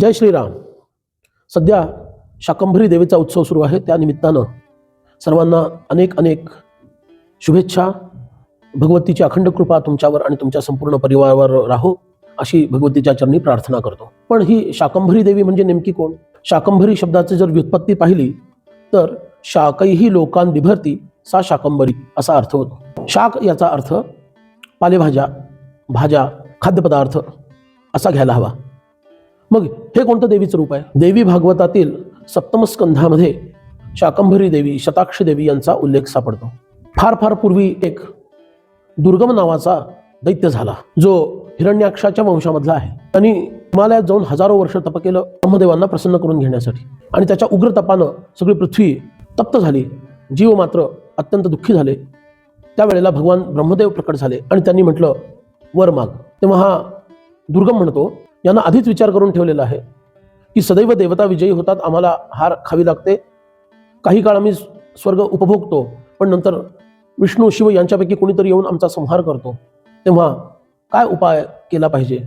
जय श्रीराम. सध्या शाकंभरी देवीचा उत्सव सुरू आहे. त्या निमित्तानं सर्वांना अनेक अनेक शुभेच्छा. भगवतीची अखंड कृपा तुमच्यावर आणि तुमच्या संपूर्ण परिवारावर राहो अशी भगवतीच्या चरणी प्रार्थना करतो. पण ही शाकंभरी देवी म्हणजे नेमकी कोण? शाकंभरी शब्दाची जर व्युत्पत्ती पाहिली तर शाकही लोकां बिभरती सा शाकंभरी असा अर्थ होतो. शाक याचा अर्थ पालेभाज्या भाज्या खाद्यपदार्थ असा घ्यायला हवा. मग हे कोणतं देवीचं रूप आहे? देवी भागवतातील सप्तमस्कंधामध्ये शाकंभरी देवी शताक्षी देवी यांचा उल्लेख सापडतो. फार फार पूर्वी एक दुर्गम नावाचा दैत्य झाला जो हिरण्याक्षाच्या वंशामधला आहे. त्यांनी हिमालयात जाऊन हजारो वर्ष तप केलं ब्रह्मदेवांना प्रसन्न करून घेण्यासाठी. आणि त्याच्या उग्र तपानं सगळी पृथ्वी तप्त झाली. जीव मात्र अत्यंत दुःखी झाले. त्यावेळेला भगवान ब्रह्मदेव प्रकट झाले आणि त्यांनी म्हटलं वर माग. तेव्हा हा दुर्गम म्हणतो यांना आधीच विचार करून ठेवलेला आहे की सदैव देवता विजयी होतात आम्हाला हार खावी लागते. काही काळ आम्ही स्वर्ग उपभोगतो पण नंतर विष्णू शिव यांच्यापैकी कोणीतरी येऊन आमचा संहार करतो. तेव्हा काय उपाय केला पाहिजे?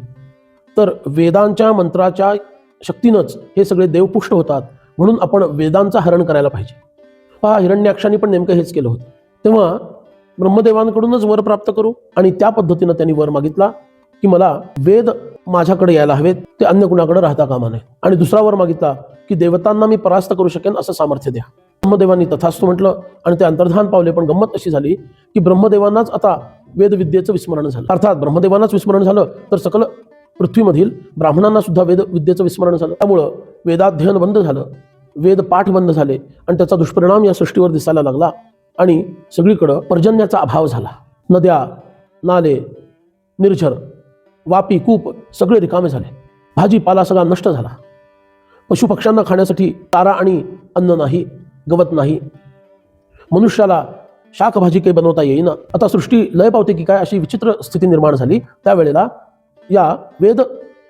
तर वेदांच्या मंत्राच्या शक्तीनंच हे सगळे देव पुष्ट होतात म्हणून आपण वेदांचा हरण करायला पाहिजे. पहा हिरण्याक्षाने पण नेमकं हेच केलं होतं. तेव्हा ब्रह्मदेवांकडूनच वर प्राप्त करू आणि त्या पद्धतीनं त्यांनी वर मागितला की मला वेद माझ्याकडे यायला हवेत ते अन्य कुणाकडे राहता कामा नये. आणि दुसरा वर मागितला की देवतांना मी परास्त करू शकेन असं सामर्थ्य द्या. ब्रह्मदेवांनी तथास्तू म्हटलं आणि ते अंतर्धान पावले पण गंमत अशी झाली की ब्रह्मदेवांनाच आता वेदविद्येचं विस्मरण झालं. अर्थात ब्रह्मदेवांनाच विस्मरण झालं तर सकल पृथ्वीमधील ब्राह्मणांना सुद्धा वेद विद्येचं विस्मरण झालं. त्यामुळं वेदाध्ययन बंद झालं वेद पाठ बंद झाले आणि त्याचा दुष्परिणाम या सृष्टीवर दिसायला लागला आणि सगळीकडं पर्जन्याचा अभाव झाला. नद्या नाले निर्झर वापी कूप सगळे रिकामे झाले. भाजीपाला सगळा नष्ट झाला. पशुपक्ष्यांना खाण्यासाठी तारा आणि अन्न नाही गवत नाही. मनुष्याला शाकभाजी काही बनवता येईना. आता सृष्टी लय पावते की काय अशी विचित्र स्थिती निर्माण झाली. त्यावेळेला या वेद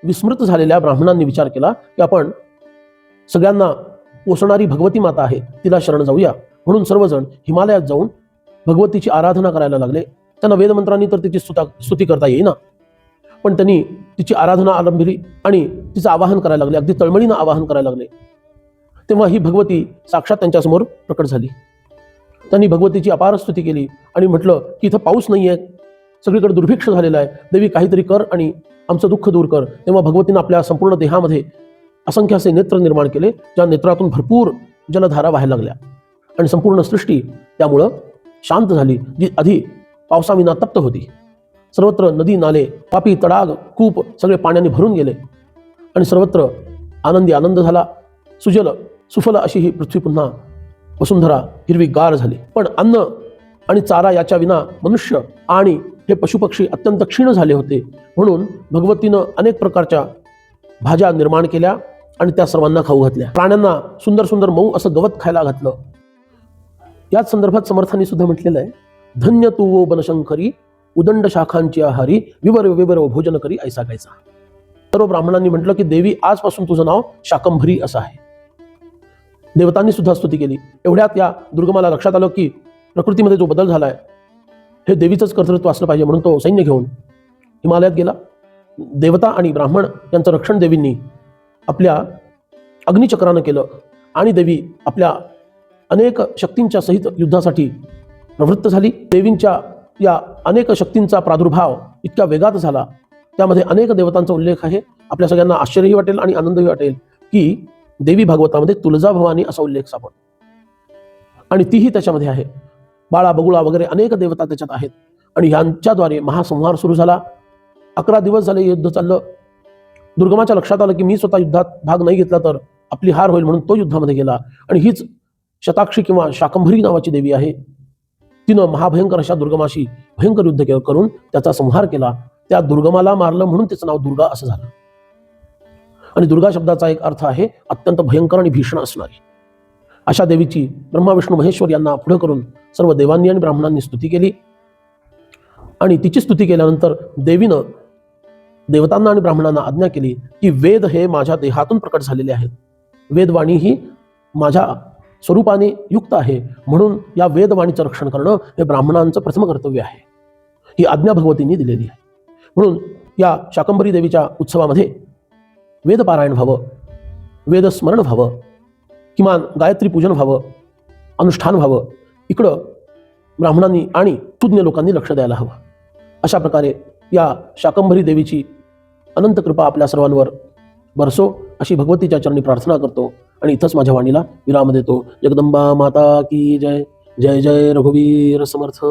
विस्मृत झालेल्या ब्राह्मणांनी विचार केला की आपण सगळ्यांना पोसणारी भगवती माता आहे तिला शरण जाऊया. म्हणून सर्वजण हिमालयात जाऊन भगवतीची आराधना करायला लागले. त्यांना वेदमंत्रांनी तर तिची स्तुता स्तुती करता येईना. पण त्यांनी तिची आराधना आरंभिली आणि तिचं आवाहन करायला लागले. अगदी तळमळीनं आवाहन करायला लागले. तेव्हा ही भगवती साक्षात त्यांच्यासमोर प्रकट झाली. त्यांनी भगवतीची अपार स्तुती केली आणि म्हटलं की इथं पाऊस नाही आहे सगळीकडे दुर्भिक्ष झालेला आहे. देवी काहीतरी कर आणि आमचं दुःख दूर कर. तेव्हा भगवतीनं आपल्या संपूर्ण देहामध्ये असंख्य असे नेत्र निर्माण केले ज्या नेत्रातून भरपूर जलधारा व्हायला लागल्या. आणि संपूर्ण सृष्टी त्यामुळं शांत झाली जी आधी पावसाविना तप्त होती. सर्वत्र नदी नाले पापी तडाग कूप सगळे पाण्याने भरून गेले. आणि सर्वत्र आनंदी आनंद झाला. सुजल सुफल अशी ही पृथ्वी पुन्हा वसुंधरा हिरवी गार झाली. पण अन्न आणि चारा याच्या विना मनुष्य आणि हे पशुपक्षी अत्यंत क्षीण झाले होते. म्हणून भगवतीनं अनेक प्रकारच्या भाज्या निर्माण केल्या आणि त्या सर्वांना खाऊ घातल्या. प्राण्यांना सुंदर सुंदर मऊ असं गवत खायला घातलं. याच संदर्भात समर्थांनी सुद्धा म्हटलेलं आहे धन्य तू वो बनशंकरी उदंड शाखांची आहारी विवर विवर भोजन करी ऐसा गायचा सर्व ब्राह्मणांनी म्हटलं की देवी आजपासून तुझं नाव शाकंभरी असं आहे. देवतांनी सुद्धा स्तुती केली. एवढ्यात या दुर्गमाला लक्षात आलं की प्रकृतीमध्ये जो बदल झालाय हे देवीचंच कर्तृत्व असलं पाहिजे म्हणून तो सैन्य घेऊन हिमालयात गेला. देवता आणि ब्राह्मण यांचं रक्षण देवींनी आपल्या अग्निचक्रानं केलं आणि देवी आपल्या अनेक शक्तींच्या सहित युद्धासाठी प्रवृत्त झाली. देवींच्या या अनेक शक्तींचा प्रादुर्भाव इतक्या वेगात झाला. त्यामध्ये अनेक देवतांचा उल्लेख आहे. आपल्या सगळ्यांना आश्चर्यही वाटेल आणि आनंदही वाटेल की देवी भागवतामध्ये तुळजा भवानी असा उल्लेख सापडतो. आणि तीही त्याच्यामध्ये आहे. बाळा बगुळा वगैरे अनेक देवता त्याच्यात आहेत. आणि यांच्याद्वारे महासंहार सुरू झाला. अकरा दिवस झाले युद्ध चाललं. दुर्गमाच्या लक्षात आलं की मी स्वतः युद्धात भाग नाही घेतला तर आपली हार होईल म्हणून तो युद्धामध्ये गेला. आणि हीच शताक्षी किंवा शाकंभरी नावाची देवी आहे. तिनं महाभयंकर अशा दुर्गमाशी भयंकर युद्ध करून त्याचा संहार केला. त्या दुर्गमाला मारलं म्हणून त्याचं नाव दुर्गा असं झालं. आणि दुर्गा शब्दाचा एक अर्थ आहे अत्यंत भयंकर आणि भीषण असणारी. अशा देवीची ब्रह्मा विष्णू महेश्वर यांना पुढे करून सर्व देवांनी आणि ब्राह्मणांनी स्तुती केली. आणि तिची स्तुती केल्यानंतर देवीनं देवतांना आणि ब्राह्मणांना आज्ञा केली की वेद हे माझ्या देहातून प्रकट झालेले आहेत. वेदवाणी ही माझ्या स्वरूपाने युक्त आहे. म्हणून या वेदवाणीचं रक्षण करणं हे ब्राह्मणांचं प्रथम कर्तव्य आहे. ही आज्ञा भगवतींनी दिलेली आहे. म्हणून या शाकंभरी देवीच्या उत्सवामध्ये वेदपारायण व्हावं वेदस्मरण व्हावं किमान गायत्री पूजन व्हावं अनुष्ठान व्हावं इकडं ब्राह्मणांनी आणि तुज्ञ लोकांनी लक्ष द्यायला हवं. अशा प्रकारे या शाकंभरी देवीची अनंत कृपा आपल्या सर्वांवर बरसो अशी भगवतीच्या चरणी प्रार्थना करतो. आणि इथंच माझ्या वाणीला विराम देतो. जगदंबा माता की जय. जय जय रघुवीर समर्थ.